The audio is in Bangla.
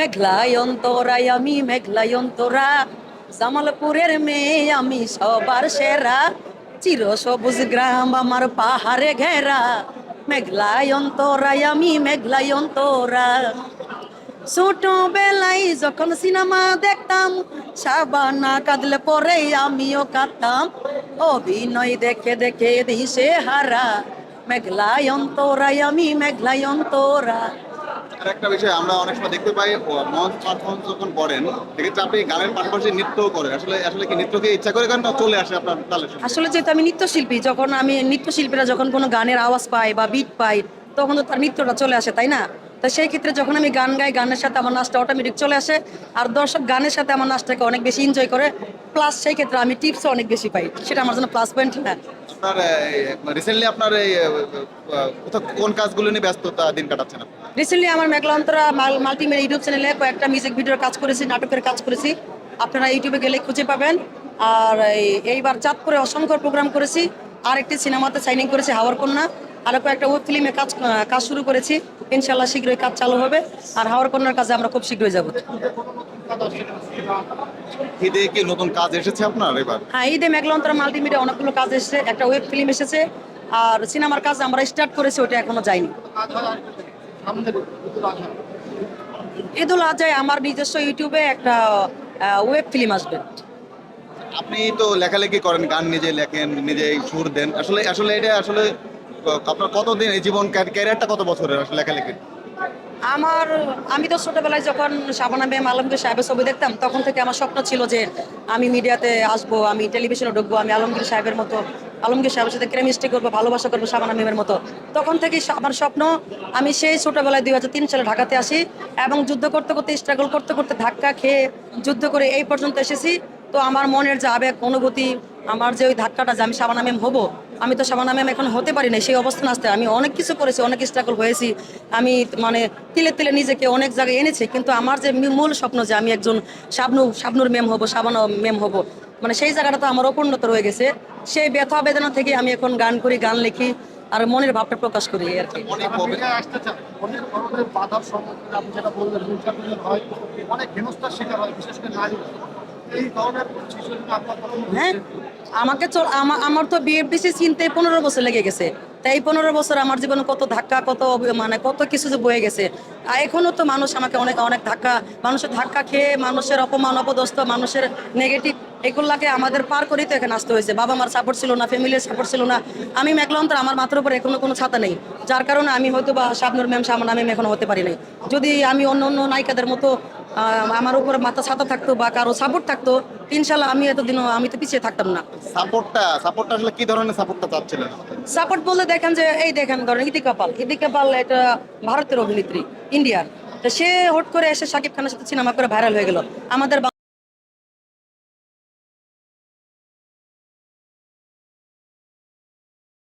মেঘলাই অন্তরাই আমি মেঘলাই অন্তরা জামালপুরের মেয়ে, আমি সবার সেরা। চির সবুজ গ্রাম আমার পাহাড়ে ঘেরা। মেঘলাই অন্তরাই আমি মেঘলাই অন্তরা ছোটবেলায় যখন সিনেমা দেখতাম, সাবানা কাঁদলে পরে আমিও কাঁদতাম। অভিনয় দেখে দেখে দিশে হারা মেঘলাই অন্তরাই আমি মেঘলাই অন্তরা আর একটা বিষয় আমরা অনেক সময় দেখতে পাই মঞ্চ পারফরমেন্স যখন করেন সেক্ষেত্রে আপনি গানের পাশাপাশি নৃত্যও করেন। আসলে আসলে কি নৃত্যকে ইচ্ছা করে গান চলে আসে আপনার তালে আসলে যেহেতু আমি নৃত্যশিল্পী, যখন আমি নৃত্যশিল্পীরা যখন কোনো গানের আওয়াজ পাই বা বিট পাই তখন তো তার নৃত্যটা চলে আসে, তাই না? তো সেই ক্ষেত্রে যখন আমি গান গাই গানের সাথে আমার নাচটা অটোমেটিক চলে আসে। আর দর্শক গানের সাথে আমার নাচটাকে অনেক বেশি এনজয় করে। প্লাস সেই ক্ষেত্রে আমি টিপসও অনেক বেশি পাই। সেটা আমার জন্য প্লাস পয়েন্ট না আপনার রিসেন্টলি আপনার এই আহ, আহ, কোথাও কোন কাজগুলো নিয়ে ব্যস্ততা দিন কাটাচ্ছেন আপনি? রিসেন্টলি আমার মাল্টিমিডিয়া ইউটিউব চ্যানেলে কয়েকটা মিউজিক ভিডিওর কাজ করেছি নাটকের কাজ করেছি। আপনারা ইউটিউবে গেলে খুঁজে পাবেন। আর এই- এইবার চাঁদপুরে অসংখ্য প্রোগ্রাম করেছি। আর একটি সিনেমাতে সাইনিং করেছি হাওয়ার কন্যা। আরও কয়েকটা ওয়েব ফিল্মে কাজ কাজ শুরু করেছি। ইনশাল্লাহ শীঘ্রই কাজ চালু হবে। আর হাওয়ার কন্যার কাজে আমরা খুব শীঘ্রই যাব। ঈদে কি নতুন কাজ এসেছে আপনার এবার? হ্যাঁ ঈদে মেঘলান্তরা মাল্টিমিডিয়া অনেকগুলো কাজ এসেছে একটা ওয়েব ফিল্ম এসেছে। আর সিনেমার কাজ আমরা স্টার্ট করেছি ওটা এখনও যায়নি। ঈদুল আজহায় আমার নিজস্ব ইউটিউবে একটা ওয়েব ফিল্ম আসবে। আপনি তো লেখালেখি করেন গান নিজে লেখেন নিজেই সুর দেন। আসলে আসলে এটা আসলে আপনার কতদিন এই জীবন ক্যারিয়ারটা কত বছরের আসলে লেখালেখি আমার, আমি তো ছোটবেলায় যখন শাবানা ম্যাম আলমগীর সাহেবের ছবি দেখতাম, তখন থেকে আমার স্বপ্ন ছিল যে আমি মিডিয়াতে আসব, আমি টেলিভিশনে ঢুকবো, আমি আলমগীর সাহেবের মতো, আলমগীর সাহেবের সাথে কেমিস্ট্রি করব, ভালোবাসা করব শাবানা ম্যামের মতো। তখন থেকে আমার স্বপ্ন, আমি সেই ছোটবেলায় দুই হাজার তিন সালে ঢাকাতে আসি এবং যুদ্ধ করতে করতে স্ট্রাগল করতে করতে ধাক্কা খেয়ে যুদ্ধ করে এই পর্যন্ত এসেছি। তো আমার মনের যে আবেগ, অনুভূতি আমার যে ওই ধাক্কাটা যে আমি শাবানা ম্যাম হব, আমি তো শাবানা ম্যাম এখন হতে পারি না সেই অবস্থান আসতে আমি অনেক কিছু করেছি, অনেক স্ট্রাগল হয়েছি। আমি মানে তিলে তিলে নিজেকে অনেক জায়গায় এনেছি, কিন্তু আমার যে মূল স্বপ্ন যে আমি একজন শাবনু শাবনুর ম্যাম হব শাবানা ম্যাম হব মানে সেই জায়গাটা তো আমার অপূর্ণত রয়ে গেছে। সেই ব্যথা বেদনা থেকে আমি এখন গান করি, গান লিখি, আর মনের ভাবটা প্রকাশ করি আর কি। অনেক হ্যাঁ আমাকে আমার তো বিএফডিসি চিনতে পনেরো বছর লেগে গেছে। তাই পনেরো বছর আমার জীবনে কত ধাক্কা কত মানে কত কিছু যে বয়ে গেছে। আর এখনও তো মানুষ আমাকে অনেক অনেক ধাক্কা মানুষের ধাক্কা খেয়ে মানুষের অপমান অপদস্থ মানুষের নেগেটিভ এগুলাকে আমাদের পার করেই তো এখানে আসতে হয়েছে। বাবা মার সাপোর্ট ছিল না ফ্যামিলির সাপোর্ট ছিল না। আমি মেঘলান্তর আমার মাথার উপর এখনও কোনো ছাতা নেই। যার কারণে আমি হয়তো বা শাবনুর ম্যাম সামনা ম্যাম এখনও হতে পারি নাই। যদি আমি অন্য অন্য নায়িকাদের মতো আমার উপর মাথা ছাতা থাকতো বা কারও সাপোর্ট থাকতো ইনশাল্লাহ আমি এতদিনও আমি তো পিছিয়ে থাকতাম না। সাপোর্টটা সাপোর্টটা আসলে কি ধরনের সাপোর্টটা চাচ্ছিলেন? সাপোর্ট বলতে দেখেন যে এই দেখেন ধরেন ইদিকা পাল ইদিকা পাল এটা ভারতের অভিনেত্রী ইন্ডিয়ার। তো সে হট করে এসে শাকিব খানের সাথে সিনেমা করে ভাইরাল হয়ে গেল। আমাদের